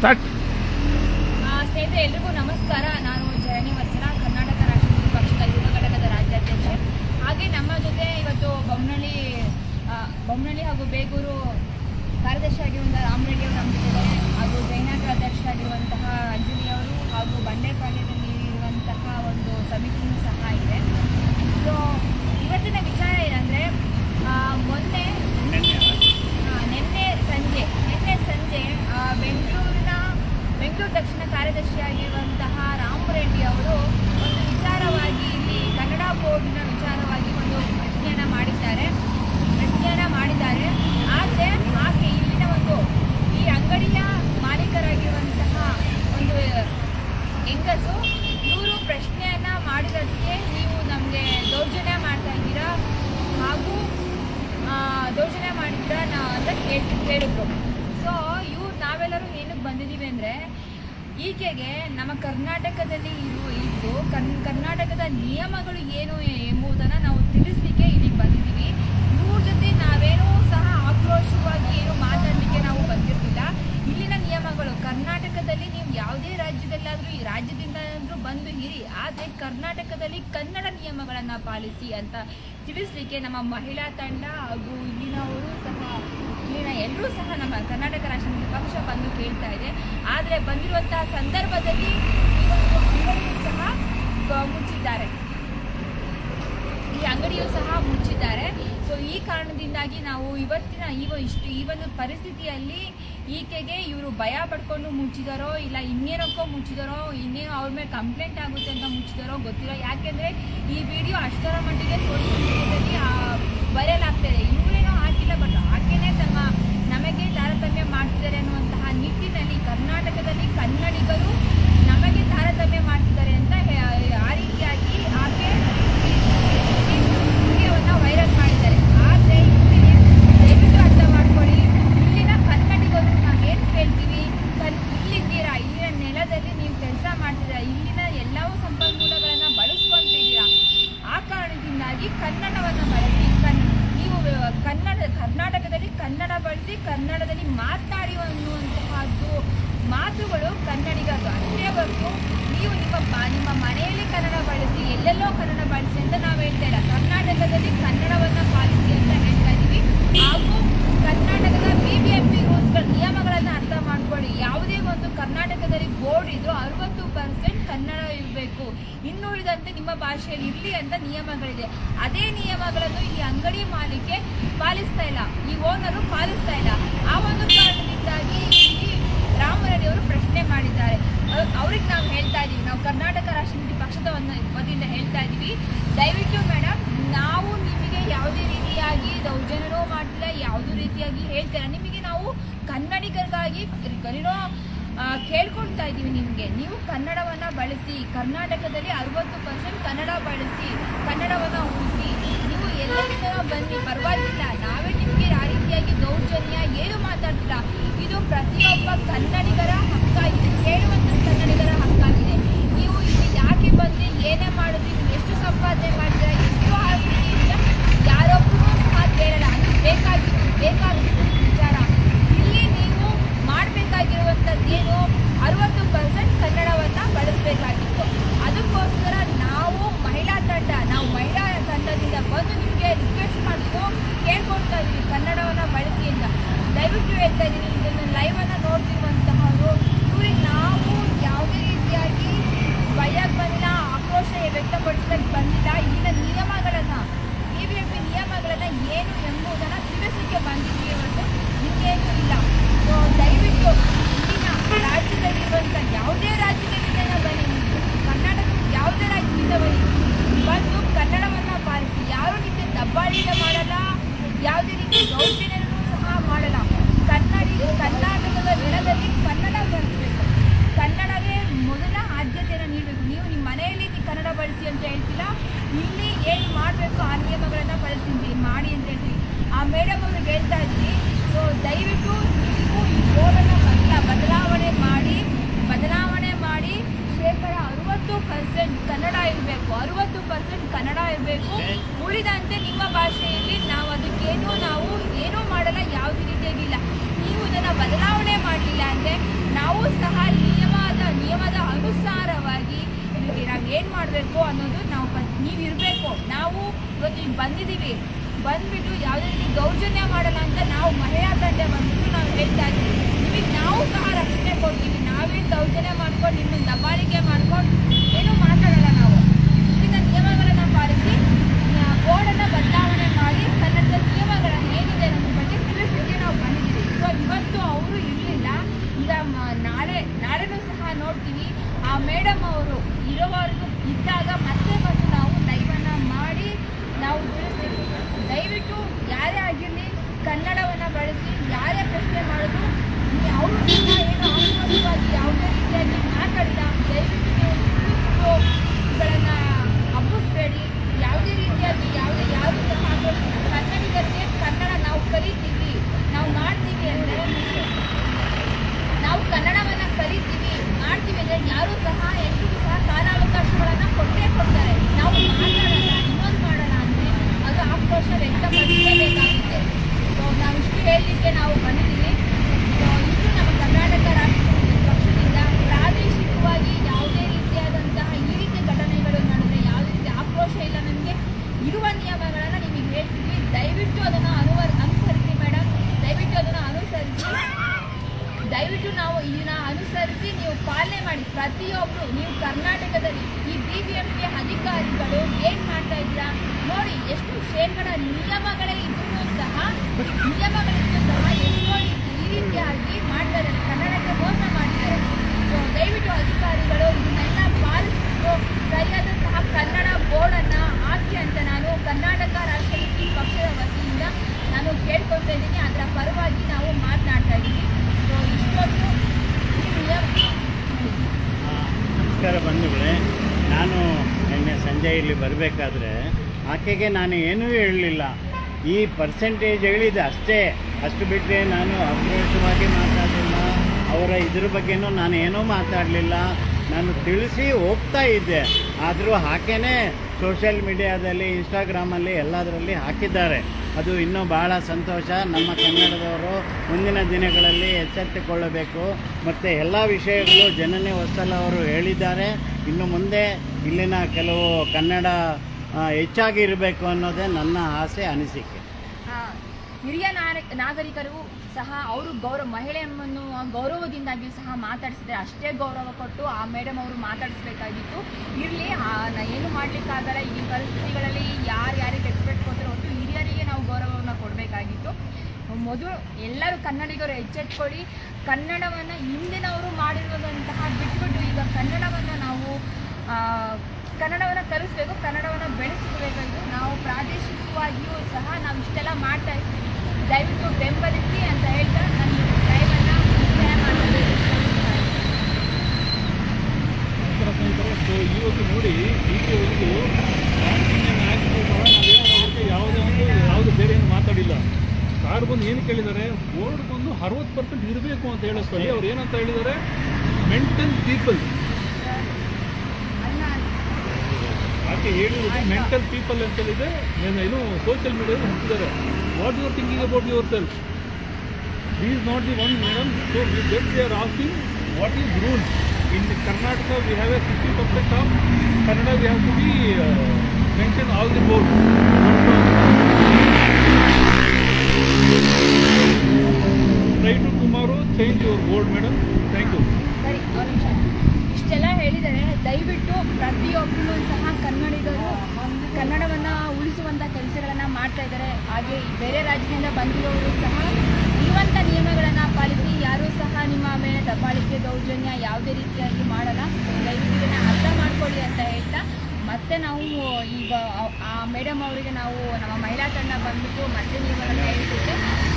Start. ಸ್ನೇಹಿತರೆ, ಎಲ್ರಿಗೂ ನಮಸ್ಕಾರ. ನಾನು ಜರಣಿ ವಚನ ಕರ್ನಾಟಕ ರಾಷ್ಟ್ರ ಪಕ್ಷದ ಯುವ ಘಟಕದ ರಾಜ್ಯಾಧ್ಯಕ್ಷೆ. ಹಾಗೆ ನಮ್ಮ ಜೊತೆ ಇವತ್ತು ಬೊಮ್ಮನಳ್ಳಿ ಬೊಮ್ಮನಳ್ಳಿ ಹಾಗೂ ಬೇಗೂರು ಕಾರ್ಯದರ್ಶಿ ಆಗಿರುವಂಥ ರಾಮರೆಡ್ಡಿ ಅವರು ನಮ್ಮ ಜೊತೆ ಹಾಗೂ ಜೈನಾಟ ಅಧ್ಯಕ್ಷರಾಗಿರುವಂತಹ ಅಂಜಲಿ ಅವರು ಹಾಗೂ ಬಂಡೆಪಾಳ್ಯದಲ್ಲಿ ಇರುವಂತಹ ಒಂದು ಸಮಿತಿಯೂ ಸಹ ಇದೆ ಸೊ ಇವತ್ತಿನ ವಿಚಾರ ಏನಂದರೆ ಮೊನ್ನೆ ಆ, ನಿನ್ನೆ ಸಂಜೆ ನಿನ್ನೆ ಸಂಜೆ ಆ, ಬೆಂಗಳೂರಿನ ಬೆಂಗಳೂರು ದಕ್ಷಿಣ ಕಾರ್ಯದರ್ಶಿಯಾಗಿರುವಂತಹ ರಾಮರೆಡ್ಡಿ ಅವರು ಒಂದು ವಿಚಾರವಾಗಿ ಇಲ್ಲಿ ಕನ್ನಡ ಬೋರ್ಡಿನ ವಿಚಾರವಾಗಿ ಒಂದು ಪ್ರಶ್ನೆಯನ್ನ ಮಾಡಿದ್ದಾರೆ ಪ್ರಶ್ನೆಯನ್ನ ಮಾಡಿದ್ದಾರೆ ಆದರೆ ಆಕೆ ಇಲ್ಲಿನ ಒಂದು ಈ ಅಂಗಡಿಯ ಮಾಲೀಕರಾಗಿರುವಂತಹ ಒಂದು ಹೆಂಗಸು ಇವರು ಪ್ರಶ್ನೆಯನ್ನ ಮಾಡಿರೋದಕ್ಕೆ ನೀವು ನಮಗೆ ದೌರ್ಜನ್ಯ ಮಾಡ್ತಾ ಇದ್ದೀರಾ ಹಾಗೂ ಆ, ದೌರ್ಜನ್ಯ ಮಾಡಿದ್ರ ನಾ ಅಂತ ಕೇಳಿ ಕೇಳಿದ್ರು ಸೊ ಇವ್ರು ನಾವೆಲ್ಲರೂ ಏನಕ್ಕೆ ಬಂದಿದ್ದೀವಿ ಅಂದರೆ, ಈಕೆಗೆ ನಮ್ಮ ಕರ್ನಾಟಕದಲ್ಲಿ ಇರುವ ಇದ್ದು ಕರ್ನ್ ಕರ್ನಾಟಕದ ನಿಯಮಗಳು ಏನು ಎಂಬುದನ್ನು ನಾವು ತಿಳಿಸ್ಲಿಕ್ಕೆ ಇಲ್ಲಿಗೆ ಬಂದಿದ್ದೀವಿ. ಇವ್ರ ಜೊತೆ ನಾವೇನೂ ಸಹ ಆಕ್ರೋಶವಾಗಿ ಏನು ಮಾತಾಡಲಿಕ್ಕೆ ನಾವು ಬಂದಿರ್ತಿಲ್ಲ ಇಲ್ಲಿನ ನಿಯಮಗಳು, ಕರ್ನಾಟಕದಲ್ಲಿ ನೀವು ಯಾವುದೇ ರಾಜ್ಯದಲ್ಲಾದರೂ ಈ ರಾಜ್ಯದಿಂದ ಆದರೂ ಬಂದು ಇರಿ. ಆದರೆ ಕರ್ನಾಟಕದಲ್ಲಿ ಕನ್ನಡ ನಿಯಮಗಳನ್ನು ಪಾಲಿಸಿ ಅಂತ ತಿಳಿಸ್ಲಿಕ್ಕೆ ನಮ್ಮ ಮಹಿಳಾ ತಂಡ ಹಾಗೂ ಇಲ್ಲಿನವರು ಸಹ ಇಲ್ಲಿನ ಎಲ್ಲರೂ ಸಹ ನಮ್ಮ ಕರ್ನಾಟಕ ರಾಷ್ಟ್ರ ಪಕ್ಷ ಬಂದು ಕೇಳ್ತಾ ಇದೆ. ಆದರೆ ಬಂದಿರುವಂತಹ ಸಂದರ್ಭದಲ್ಲಿ ಸಹ ಮುಚ್ಚಿದ್ದಾರೆ. ಈ ಅಂಗಡಿಯು ಸಹ ಮುಚ್ಚಿದ್ದಾರೆ. ಸೊ ಈ ಕಾರಣದಿಂದಾಗಿ ನಾವು ಇವತ್ತಿನ ಈ ಇಷ್ಟು, ಈ ಒಂದು ಪರಿಸ್ಥಿತಿಯಲ್ಲಿ ಈಕೆಗೆ ಇವರು ಭಯ ಪಡ್ಕೊಂಡು ಮುಚ್ಚಿದಾರೋ, ಇಲ್ಲ ಇನ್ನೇನಕ್ಕೋ ಮುಚ್ಚಿದಾರೋ, ಇನ್ನೇನೋ ಅವ್ರ ಮೇಲೆ ಕಂಪ್ಲೇಂಟ್ ಆಗುತ್ತೆ ಅಂತ ಮುಚ್ಚಿದಾರೋ ಗೊತ್ತಿಲ್ಲ. ಯಾಕೆಂದರೆ ಈ ವಿಡಿಯೋ ಅಷ್ಟರ ಮಟ್ಟಿಗೆ ಸೋಷಿಯಲ್ ಮೀಡಿಯಾದಲ್ಲಿ ಬರೆಯಲಾಗ್ತಾ ಇದೆ. ಇವರೇನೋ ಹಾಕಿಲ್ಲ ಬಟ್ ಆಕೆನೇ ತಮ್ಮ ನಮಗೆ ತಾರತಮ್ಯ ಮಾಡ್ತಿದ್ದಾರೆ ಅನ್ನುವಂತಹ ನಿಟ್ಟಿನಲ್ಲಿ ಕರ್ನಾಟಕದಲ್ಲಿ ಕನ್ನಡಿಗರು ನಮಗೆ ತಾರತಮ್ಯ ಮಾಡ್ತಿದ್ದಾರೆ ಅಂತ ಆ ರೀತಿಯಾಗಿ ಆಕೆ ವಿಡಿಯೋವನ್ನ ವೈರಲ್ ಮಾಡಿದ್ದಾರೆ. ಆದರೆ ದಯವಿಟ್ಟು ಅರ್ಥ ಮಾಡ್ಕೊಳ್ಳಿ, ಇಲ್ಲಿನ ಕನ್ನಡಿಗರು ನಾವೇನು ಕೇಳ್ತೀವಿ? ಕನ್, ಇಲ್ಲಿದ್ದೀರಾ? ಇಲ್ಲಿನ ನೆಲದಲ್ಲಿ ನೀವು ಕೆಲಸ ಮಾಡ್ತಿದ್ದೀರಾ? ಇಲ್ಲಿನ ಎಲ್ಲವೂ ಸಂಪನ್ಮೂಲಗಳನ್ನು ಬಳಸ್ಕೊಂತಿದ್ದೀರಾ? ಆ ಕಾರಣದಿಂದಾಗಿ ಕನ್ನಡವನ್ನು ಬಳಸಿ ಕನ್ನಡ, ಕರ್ನಾಟಕದಲ್ಲಿ ಕನ್ನಡ ಬಳಸಿ ಕನ್ನಡದಲ್ಲಿ ಮಾತನಾಡಿ ಅನ್ನುವಂತಹದ್ದು ಮಾತುಗಳು ಕನ್ನಡಿಗರು ಅಷ್ಟೇ ನೀವು ನಿಮ್ಮ ನಿಮ್ಮ ಮನೆಯಲ್ಲಿ ಕನ್ನಡ ಬಳಸಿ, ಎಲ್ಲೆಲ್ಲೋ ಕನ್ನಡ ಬಳಸಿ ಅಂತ ನಾವು ಹೇಳ್ತಾ ಇಲ್ಲ. ಕರ್ನಾಟಕದಲ್ಲಿ ಕನ್ನಡವನ್ನು ಪಾಲಿಸಿ ಅಂತ ಹೇಳ್ತಾ ಇದ್ದೀವಿ ಹಾಗೂ ಕರ್ನಾಟಕದ ಬಿ ಬಿ ಎಂ ಪಿ ರೂಲ್ಸ್ಗಳ ನಿಯಮಗಳನ್ನು ಅರ್ಥ ಮಾಡ್ಕೊಳ್ಳಿ ಯಾವುದೇ ಒಂದು ಕರ್ನಾಟಕದಲ್ಲಿ ಬೋರ್ಡ್ ಇದ್ದು ಅರವತ್ತು ಪರ್ಸೆಂಟ್ ಕನ್ನಡ ಇರಬೇಕು ಇನ್ನುಳಿದಂತೆ ನಿಮ್ಮ ಭಾಷೆಯಲ್ಲಿ ಇರಲಿ ಅಂತ ನಿಯಮಗಳಿದೆ ಅದೇ ನಿಯಮಗಳನ್ನು ಈ ಅಂಗಡಿ ಮಾಲೀಕೆ ಪಾಲಿಸ್ತಾ ಇಲ್ಲ ಈ ಓನರು ಪಾಲಿಸ್ತಾ ಇಲ್ಲ ಆ ಒಂದು ಕಾರಣದಿಂದಾಗಿ ಇಲ್ಲಿ ರಾಮರೆಡ್ಡಿ ಅವರು ಪ್ರಶ್ನೆ ಮಾಡಿದ್ದಾರೆ ಅವ್- ಅವ್ರಿಗೆ ನಾವು ಹೇಳ್ತಾ ಇದ್ದೀವಿ ನಾವು ಕರ್ನಾಟಕ ರಾಷ್ಟ್ರಪತಿ ಪಕ್ಷದ ಒಂದು ವತಿಯಿಂದ ಹೇಳ್ತಾ ಇದ್ದೀವಿ. ದಯವಿಟ್ಟು ಮೇಡಮ್ ನಾವು ನಿಮಗೆ ಯಾವುದೇ ರೀತಿಯಾಗಿ ದೌರ್ಜನ್ಯನೂ ಮಾಡ್ತಿಲ್ಲ ಯಾವುದೇ ರೀತಿಯಾಗಿ ಹೇಳ್ತಿಲ್ಲ. ನಿಮಗೆ ನಾವು ಕನ್ನಡಿಗರಿಗಾಗಿ ಆ, ಕೇಳ್ಕೊಳ್ತಾ ಇದ್ದೀವಿ ನಿಮಗೆ. ನೀವು ಕನ್ನಡವನ್ನು ಬಳಸಿ ಕರ್ನಾಟಕದಲ್ಲಿ ಅರವತ್ತು ಪರ್ಸೆಂಟ್ ಕನ್ನಡ ಬಳಸಿ ಕನ್ನಡವನ್ನು ಉಳಿಸಿ ನೀವು ಎಲ್ಲರಿಂದ ಬನ್ನಿ ಪರವಾಗಿಲ್ಲ. ನಾವೇ ನಿಮಗೆ ಆ ರೀತಿಯಾಗಿ ದೌರ್ಜನ್ಯ ಏನು ಮಾತಾಡ್ತಿಲ್ಲ. ಇದು ಪ್ರತಿಯೊಬ್ಬ ಕನ್ನಡಿಗರ ಹಕ್ಕಾಗಿ ಕೇಳುವಂಥ ಕನ್ನಡಿಗರ ಹಕ್ಕಾಗಿದೆ ನೀವು ಇಲ್ಲಿ ಯಾಕೆ ಬಂದ್ರಿ ಏನೇ ಮಾಡಿದ್ರಿ ನೀವು ಎಷ್ಟು ಸಂಪಾದನೆ ಮಾಡಿದ್ರೆ ಎಷ್ಟು ಆಗ್ತೀರಿ ಅಂತ ಯಾರೊಬ್ಬರೂ ಸಹ ಕೇಳಲ್ಲ ಅದು ಬೇಕಾಗಿತ್ತು ಬೇಕಾಗಿತ್ತು ವಿಚಾರ ಇಲ್ಲಿ ನೀವು ಮಾಡಬೇಕಾಗಿರುವಂಥದ್ದೇನು ಅರವತ್ತು ಪರ್ಸೆಂಟ್ ಕನ್ನಡವನ್ನು ಬಳಸಬೇಕಾಗಿತ್ತು ಅದಕ್ಕೋಸ್ಕರ ನಾವು ಮಹಿಳಾ ತಂಡ ನಾವು ಮಹಿಳಾ ಬಂದು ನಿಮಗೆ ರಿಕ್ವೆಸ್ಟ್ ಮಾಡಿದ್ದು ಕೇಳ್ಕೊಳ್ತಾ ಇದ್ದೀವಿ, ಕನ್ನಡವನ್ನು ಬಳಸಿ ಅಂತ. ದಯವಿಟ್ಟು ಹೇಳ್ತಾ ಇದ್ದೀನಿ, ಇದನ್ನು ಲೈವನ್ನು ನೋಡ್ತಿರುವಂತಹವರು, ಇವ್ರಿಗೆ ನಾವು ಯಾವುದೇ ರೀತಿಯಾಗಿ ಭಯಕ್ಕೆ ಬಂದಿಲ್ಲ, ಆಕ್ರೋಶ ವ್ಯಕ್ತಪಡಿಸ್ಲಿಕ್ಕೆ ಬಂದಿಲ್ಲ. ಇಲ್ಲಿನ ನಿಯಮಗಳನ್ನು ಬಿ ಬಿ ಎಂ ಪಿ ನಿಯಮಗಳನ್ನು ಏನು ಎಂಬುದನ್ನು ತಿಳಿಸಲಿಕ್ಕೆ ಬಂದಿದ್ದೀವಿ ಹೊರತು ಇನ್ನೇನು ಇಲ್ಲ. ಸೊ ದಯವಿಟ್ಟು ಇಲ್ಲಿನ ರಾಜ್ಯದಲ್ಲಿರುವಂಥ ಯಾವುದೇ ರಾಜ್ಯದಲ್ಲಿ ಬನ್ನಿ. ಕರ್ನಾಟಕ ಯಾವುದೇ ರಾಜ್ಯದಿಂದ ಬನ್ನಿ. ಬಂದು ಕನ್ನಡವನ್ನು ನಿವಾರಿಸಿ ಯಾರು ನಿಮಗೆ ದಬ್ಬಾಳಿಕೆ ಮಾಡಲ್ಲ, ಯಾವುದೇ ರೀತಿ ದೌರ್ಜನ್ಯನೂ ಸಹ ಮಾಡಲ್ಲ. ಕನ್ನಡಿ ಕರ್ನಾಟಕದ ನೆಲದಲ್ಲಿ ಕನ್ನಡ ಬಳಸಬೇಕು. ಕನ್ನಡವೇ ಮೊದಲ ಆದ್ಯತೆಯನ್ನು ನೀಡಬೇಕು. ನೀವು ನಿಮ್ಮ ಮನೆಯಲ್ಲಿ ಕನ್ನಡ ಬಳಸಿ ಅಂತ ಹೇಳ್ತಿಲ್ಲ ಇಲ್ಲಿ ಏನು ಮಾಡಬೇಕು? ಆ ನಿಯಮಗಳನ್ನು ಬಳಸ್ತೀನಿ. ಮಾಡಿ ಅಂತ ಹೇಳ್ತೀವಿ. ಆ ಮೇಡಮ್ ಅವ್ರಿಗೆ ಹೇಳ್ತಾ ಇದ್ವಿ ಸೊ ದಯವಿಟ್ಟು ನೀವು ಈ ಬೋರ್ಡನ್ನು ಅನ್ನೋದು ನಾವು ನೀವು ಇರಬೇಕು. ನಾವು ಇವತ್ತು ಈಗ ಬಂದಿದ್ದೀವಿ. ಬಂದ್ಬಿಟ್ಟು ಯಾವುದೇ ರೀತಿ ದೌರ್ಜನ್ಯ ಮಾಡಲ್ಲ ಅಂತ ನಾವು ಮಹಿಳಾ ತಂಡ ಬಂದ್ಬಿಟ್ಟು ನಾವು ಹೇಳ್ತಾ ಇದ್ದೀವಿ. ನಿಮಗೆ ನಾವು ಸಹ ರಕ್ಷಣೆ ಕೊಡ್ತೀವಿ. ನಾವೇನು ದೌರ್ಜನ್ಯ ಮಾಡ್ಕೊಂಡು ನಿಮ್ಮನ್ನು ದಬ್ಬಾಳಿಕೆ ಮಾಡ್ಕೊಂಡು ಏನೂ ಮಾತಾಡಲ್ಲ. Thank you. ಪಾಲನೆ ಮಾಡಿ ಪ್ರತಿಯೊಬ್ಬರು ನೀವು ಕರ್ನಾಟಕದಲ್ಲಿ ಈ ಬಿ ಬಿ ಎಂ ಅಧಿಕಾರಿಗಳು ಏನು ಮಾಡ್ತಾ ಇದ್ದೀರಾ? ನೋಡಿ, ಎಷ್ಟು ಶೇಕಡ ನಿಯಮಗಳೇ ಇದ್ರೂ ಸಹ, ನಿಯಮಗಳಿದ್ರೂ ಸಹ ಎಷ್ಟೋ ಈ ರೀತಿಯಾಗಿ ಮಾಡ್ತಾ ಇದ್ದಾರೆ ಕನ್ನಡಕ್ಕೆ ಮೋಸ ಮಾಡಿದ್ದಾರೆ ಸೊ ದಯವಿಟ್ಟು ಅಧಿಕಾರಿಗಳು ಇದನ್ನೆಲ್ಲ ಪಾಲಿಸಿಕೊಂಡು ಸರಿಯಾದಂತಹ ಕನ್ನಡ ಬೋರ್ಡನ್ನು ಹಾಕಿ ಅಂತ ನಾನು ಕರ್ನಾಟಕ ರಾಷ್ಟ್ರ ಪಕ್ಷದ ವತಿಯಿಂದ ನಾನು ಕೇಳ್ಕೊತಾ ಇದ್ದೀನಿ ಅದರ ಪರವಾಗಿ ನಾವು ಮಾತನಾಡ್ತಾ ಇದ್ದೀವಿ ಸೊ ಇಷ್ಟೊಂದು ಈ ನಿಯಮ ಆ, ನಮಸ್ಕಾರ ಬಂಧುಗಳೇ ನಾನು ಇಲ್ಲಿ ಬರಬೇಕಾದ್ರೆ ಆಕೆಗೆ ನಾನು ಏನೂ ಹೇಳಲಿಲ್ಲ. ಈ ಪರ್ಸೆಂಟೇಜ್ ಹೇಳಿದೆ ಅಷ್ಟೇ. ಅಷ್ಟು ಬಿಟ್ಟರೆ ನಾನು ಅಪ್ರೋಷವಾಗಿ ಮಾತಾಡಲಿಲ್ಲ. ಅವರ ಇದ್ರ ಬಗ್ಗೆನೂ ನಾನು ಏನೂ ಮಾತಾಡಲಿಲ್ಲ. ನಾನು ತಿಳಿಸಿ ಹೋಗ್ತಾ ಇದ್ದೆ. ಆದರೂ ಹಾಕೇನೆ ಸೋಷಿಯಲ್ ಮೀಡಿಯಾದಲ್ಲಿ ಇನ್ಸ್ಟಾಗ್ರಾಮಲ್ಲಿ ಎಲ್ಲದರಲ್ಲಿ ಹಾಕಿದ್ದಾರೆ. ಅದು ಇನ್ನೂ ಭಾಳ ಸಂತೋಷ. ನಮ್ಮ ಕನ್ನಡದವರು ಮುಂದಿನ ದಿನಗಳಲ್ಲಿ ಎಚ್ಚೆತ್ತುಕೊಳ್ಳಬೇಕು. ಮತ್ತು ಎಲ್ಲ ವಿಷಯಗಳು ಜನನೇ ಹೊಸಲ ಅವರು ಹೇಳಿದ್ದಾರೆ. ಇನ್ನು ಮುಂದೆ ಇಲ್ಲಿನ ಕೆಲವು ಕನ್ನಡ ಹೆಚ್ಚಾಗಿ ಇರಬೇಕು ಅನ್ನೋದೇ ನನ್ನ ಆಸೆ, ಅನಿಸಿಕೆ. ಹಿರಿಯ ನಾಗರಿಕರು ಸಹ ಅವರು ಗೌರವ ಮಹಿಳೆಯನ್ನು ಗೌರವದಿಂದಾಗಿ ಸಹ ಮಾತಾಡಿಸಿದ್ರೆ ಅಷ್ಟೇ ಗೌರವ ಕೊಟ್ಟು ಆ ಮೇಡಮ್ ಅವರು ಮಾತಾಡಿಸ್ಬೇಕಾಗಿತ್ತು. ಇರಲಿ ಏನು ಮಾಡಲಿಕ್ಕಾಗಲ್ಲ, ಈ ಪರಿಸ್ಥಿತಿಗಳಲ್ಲಿ ಯಾರು ಯಾರಿಗೆ ಎಕ್ಸ್ಪೆಕ್ಟ್ ಕೊಟ್ಟರೆ ಒಟ್ಟು ಹಿರಿಯರಿಗೆ ನಾವು ಗೌರವವನ್ನು ಕೊಡಬೇಕಾಗಿತ್ತು. ಮೊದಲು ಎಲ್ಲರೂ ಕನ್ನಡಿಗರು ಎಚ್ಚೆತ್ಕೊಳ್ಳಿ. ಕನ್ನಡವನ್ನು ಹಿಂದಿನವರು ಮಾಡಿರುವಂತಹ ಬಿಟ್ಬಿಟ್ಟು ಈಗ ಕನ್ನಡವನ್ನು ನಾವು ಕನ್ನಡವನ್ನು ಕಲಿಸ್ಬೇಕು ಕನ್ನಡವನ್ನು ಬೆಳೆಸಬೇಕಾಗಿತ್ತು ನಾವು ಪ್ರಾದೇಶಿಕವಾಗಿಯೂ ಸಹ ನಾವು ಇಷ್ಟೆಲ್ಲ ಮಾಡ್ತಾ ಇದ್ದೀವಿ ದಯವಿಟ್ಟು ಬೆಂಬಲಿಸಿ ಅಂತ ಹೇಳ್ತಾ ನಾನು ಟೈಮನ್ನು ಮುಕ್ತಾಯ ಸ್ನೇಹಿತರೆ. ಸೊ ಯಾವುದೇ ಯಾವುದು ಬೇರೆ ಮಾತಾಡಿಲ್ಲ. ಬಂದು ಏನು ಕೇಳಿದ್ದಾರೆ? ಬೋರ್ಡ್ ಬಂದು ಅರವತ್ತು ಪರ್ಸೆಂಟ್ ಇರಬೇಕು ಅಂತ ಹೇಳೋಷ್ಟರಲ್ಲಿ ಅವ್ರು ಏನಂತ ಹೇಳಿದ್ದಾರೆ? ಮೆಂಟಲ್ ಪೀಪಲ್ ಯಾಕೆ ಹೇಳಿರೋದು ಮೆಂಟಲ್ ಪೀಪಲ್ ಅಂತ ಹೇಳಿದ್ರೆ ನೀನು ಏನು social media ಹುಡುಕಿದ್ದಾರೆ what you are thinking about yourself he not the one madam so we just the are of what is rule in Karnataka we have a sixty percent of Kannada we have to be mention all the board ಯಾವುದೇ ರೀತಿಯಾಗಿ ಮಾಡಲ್ಲ. ದಯವಿಟ್ಟು ಇದನ್ನು ಅರ್ಥ ಮಾಡ್ಕೊಳ್ಳಿ ಅಂತ ಹೇಳ್ತಾ, ಮತ್ತೆ ನಾವು ಈಗ ಆ- ಮೇಡಮ್ ಅವರಿಗೆ ನಾವು ನಮ್ಮ ಮಹಿಳಾ ತಂಡ ಬಂದ್ಬಿಟ್ಟು ಮತ್ತೆ ನೀವು ಹೇಳ್ತಿದ್ದೆ